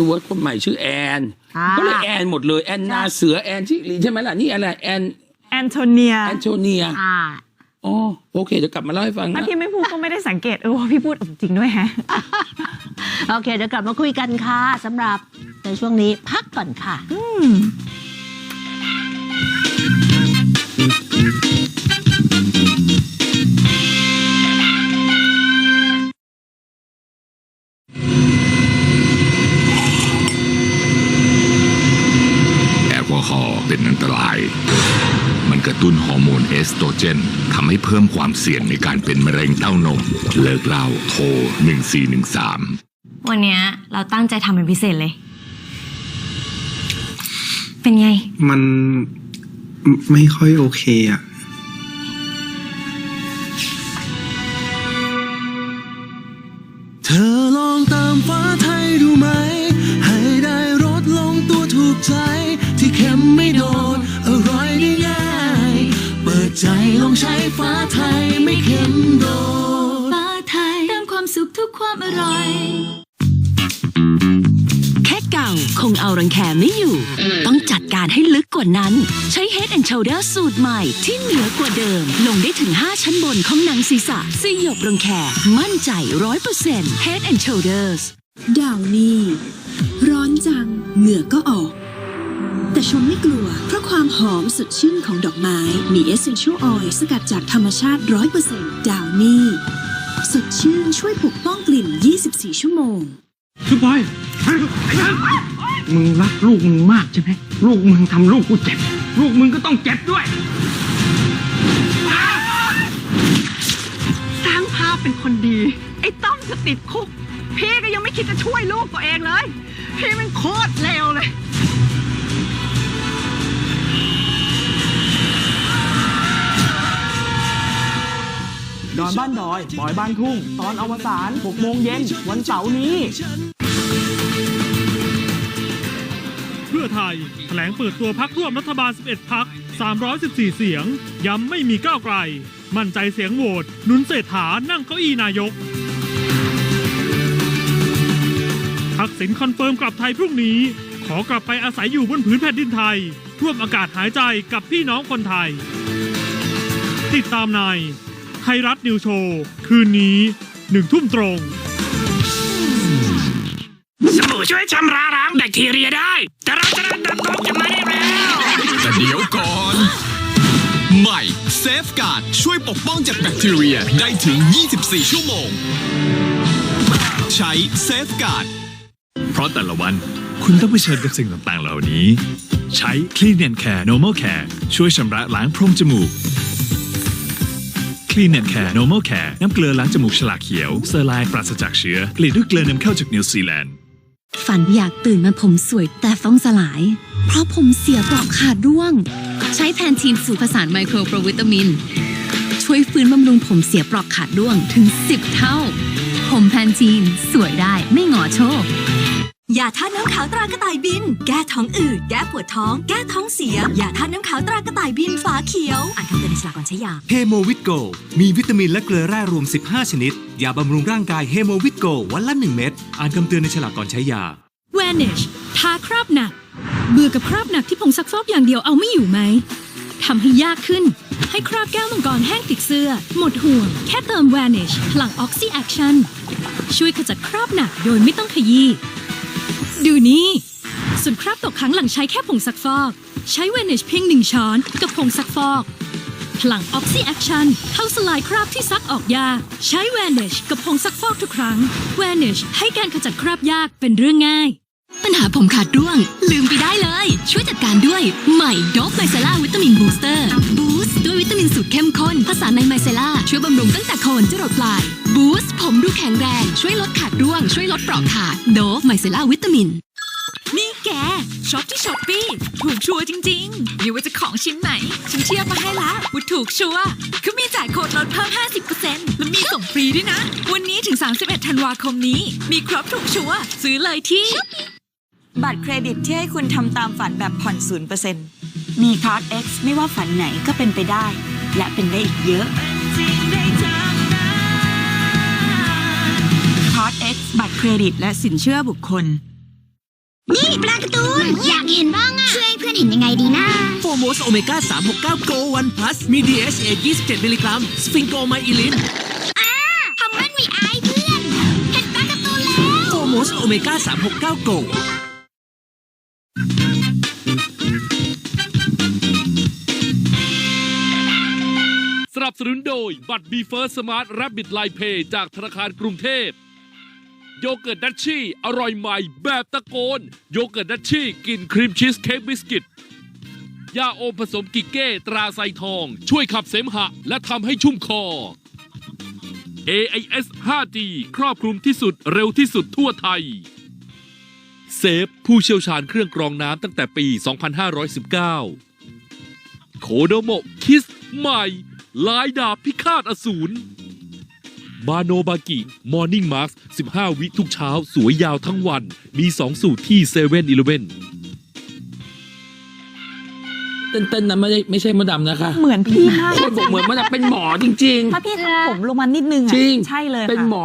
นิเวิร์สคนใหม่ชื่อแอนก็เลยแอนหมดเลยแอนนาเสือแอนชิลีใช่ไหมล่ะนี่อะไรแอนแอนโทเนียแอนโทเนียอ๋อโอเคเดี๋ยวกลับมาเล่าให้ฟังนะพี่ไม่พูดก็ไม่ได้สังเกตเออพี่พูดจริงด้วยแฮะโอเคเดี๋ยวกลับมาคุยกันค่ะสำหรับในช่วงนี้พักก่อนค่ะ อืม มันกระตุ้นฮอร์โมนเอสโตรเจนทำให้เพิ่มความเสี่ยงในการเป็นมะเร็งเต้านม เลิกเหล้าโทร 1413 วันเนี้ยเราตั้งใจทำเป็นพิเศษเลย เป็นไง มันไม่ไม่ค่อยโอเคอะเธอลองตามฟ้าไทยดูไหม ให้ได้รสลงตัวถูกใจ ที่เค็มไม่โดน ใจลองใช้ฟ้าไทยไม่เค็มโดนฟ้าไทยเติมความสุขทุกความอร่อย แค่เก่าคงเอารังแคไม่อยู่ ต้องจัดการให้ลึกกว่านั้น ใช้ Head and Shoulder สูตรใหม่ที่เหนือกว่าเดิม ลงได้ถึง 5 ชั้นบนของหนังศีรษะสยบรังแคมั่นใจ 100% Head and Shoulders ดาวนี่ร้อนจังเหงื่อก็ออก แต่ชมไม่กลัว เพราะความหอมสดชื่นของดอกไม้ มี Essential Oil สกัดจากธรรมชาติ 100%ดาวนี่สดชื่นช่วยปกป้องกลิ่น 24 ชั่วโมงพี่บอยมึงรักลูกมึงมากใช่ไหมลูกมึงทำลูกกูเจ็บ ลูกมึงก็ต้องเจ็บด้วย สร้างภาพเป็นคนดี ไอ้ต้อมจะติดคุก พี่ก็ยังไม่คิดจะช่วยลูกตัวเองเลย พี่มันโคตรเลวเลย ดอนบ้านดอย บอยบ้านทุ่ง ตอนอวสาน6โมงเย็นวันเสาร์นี้ เพื่อไทยแถลงเปิดตัวพักร่วมรัฐบาล 11 พัก 314 เสียง ย้ำไม่มีก้าวไกล มั่นใจเสียงโหวตหนุนเศรษฐานั่งเก้าอี้นายกทักษิณคอนเฟิร์มกลับไทยพรุ่งนี้ ขอกลับไปอาศัยอยู่บนผืนแผ่นดินไทย ร่วมอากาศหายใจกับพี่น้องคนไทย ติดตามใน ไทยรัฐนิวโชว์คืนนี้หนึ่งทุ่มตรง สบู่ช่วยชำระล้างแบคทีเรียได้ แต่เราจะดับกบจะมาได้แล้ว แต่เดี๋ยวก่อน ใหม่เซฟการ์ดช่วยปกป้องจากแบคทีเรียได้ถึง 24 ชั่วโมง ใช้เซฟการ์ดเพราะแต่ละวันคุณต้องเผชิญกับสิ่งต่างๆเหล่านี้ ใช้ Clean and Care Normal Care ช่วยชำระล้างโพรงจมูก Clean and Care Normal Care น้ำเกลือล้างจมูกฉลากเขียวเซอร์ไลน์ปราศจากเชื้อผลิตด้วยเกลือนำเข้าจากนิวซีแลนด์ฝันอยากตื่นมาผมสวยแต่ฟ้องสลาย เพราะผมเสียปลอกขาดร่วง ใช้แพนทีนสูตรผสานไมโครโปรวิตามิน ช่วยฟื้นบำรุงผมเสียปลอกขาดร่วงถึง 10 เท่า ผมแพนทีนสวยได้ไม่หงอโชค ยาทาน้ำขาวตรากระต่ายบิน แก้ท้องอืด แก้ปวดท้อง แก้ท้องเสีย ยาทาน้ำขาวตรากระต่ายบินฝาเขียว อ่านคำเตือนในฉลากก่อนใช้ยา เฮโมวิตโก มีวิตามินและเกลือแร่รวม 15 ชนิด ยาบำรุงร่างกายเฮโมวิตโกวันละ 1 เม็ด อ่านคำเตือนในฉลากก่อนใช้ยา Vanish ทาคราบหนัก เบื่อกับคราบหนักที่ผงซักฟอกอย่างเดียวเอาไม่อยู่ไหมทำให้ยากขึ้น ให้คราบแก้วมังกรแห้งติดเสื้อ หมดห่วง แค่เติม Vanish พลัง Oxy Action ช่วยขจัดคราบหนักโดยไม่ต้องขยี้ ดูนี่ ส่วนคราบตกค้างหลังใช้แค่ผงซักฟอก ใช้เวนิชเพียงหนึ่งช้อนกับผงซักฟอก พลังออกซิแอคชั่นเข้าสลายคราบที่ซักออกยากใช้เวนิชกับผงซักฟอกทุกครั้งเวนิชให้การขจัดคราบยากเป็นเรื่องง่าย ปัญหาผมขาดร่วง ลืมไปได้เลย ช่วยจัดการด้วยใหม่โดฟไมเซล่าวิตามินบูสเตอร์บูสต์ด้วยวิตามินสูตรเข้มข้นผสานในไมเซล่าช่วยบำรุงตั้งแต่โคนจรดปลายบูสต์ผมดูแข็งแรง ช่วยลดขาดร่วง ช่วยลดเปราะขาดโดฟไมเซล่าวิตามินนี่แกช็อปที่ช้อปปี้ถูกชัวร์จริงๆไม่ว่าจะของชิ้นไหน ฉันเทียบมาให้ละว่าถูกชัวร์เขามีจ่ายโค้ดลดเพิ่ม 50%และมีส่งฟรีด้วยนะ วันนี้ถึง 31 ธันวาคมนี้ มีครบถูกชัวร์ซื้อเลยที่ บัตรเครดิตที่ให้คุณทำตามฝันแบบผ่อนศูนย์เปอร์เซ็นต์มีคาร์ด X ไม่ว่าฝันไหนก็เป็นไปได้ และเป็นได้อีกเยอะคาร์ด X บัตรเครดิตและสินเชื่อบุคคล นี่ปลาการ์ตูนอยากเห็นบ้างอะช่วยให้เพื่อนเห็นยังไงดีนะโฟโมสโอเมก้า369 Go 1 Plus มี DHA 27 มิลลิกรัม สฟิงโกไมอิลินทำมันมีอายเพื่อน เห็นปลาการ์ตูนแล้วโฟโมสโอเมก้า369 Go นับสนุนโดย บัตรบีเฟิร์สสมาร์ทรับบิทไลเพย์จากธนาคารกรุงเทพ โยเกิร์ตดัชชี่ อร่อยใหม่แบบตะโกน โยเกิร์ตดัชชี่กลิ่นครีมชีสเค้กบิสกิต ยาโอมผสมกิเก้ตราไซทอง ช่วยขับเสมหะ และทำให้ชุ่มคอ AIS 5G ครอบคลุมที่สุดเร็วที่สุดทั่วไทย เซฟ ผู้เชี่ยวชาญเครื่องกรองน้ำตั้งแต่ปี 2519 โคโดโมคิสใหม่ ลายดาบพิฆาตอสูร บาโนบากิมอร์นิ่งมาร์ค15 วิทุกเช้า สวยยาวทั้งวัน มี 2 สูตรที่7 e เ e ่ e อเต้นๆนะไม่ได้ไม่ใช่มดดำนะคะเหมือนพี่มากคนบอกเหมือนมดดำเป็นหมอจริง ถ้าพี่ทำผมลงมานิดนึงๆอะจริง ใช่เลยเป็นค่ะ หมอ